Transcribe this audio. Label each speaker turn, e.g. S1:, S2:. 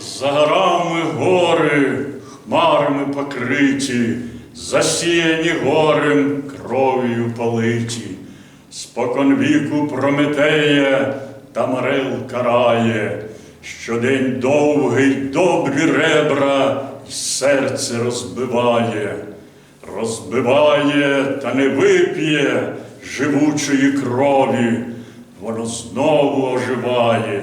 S1: За горами гори, хмарами покриті, засіяні горем кров'ю политі. Споконвіку Прометея та Марел карає, щодень довгий добрі ребра й серце розбиває, розбиває та не вип'є живучої крові, воно знову оживає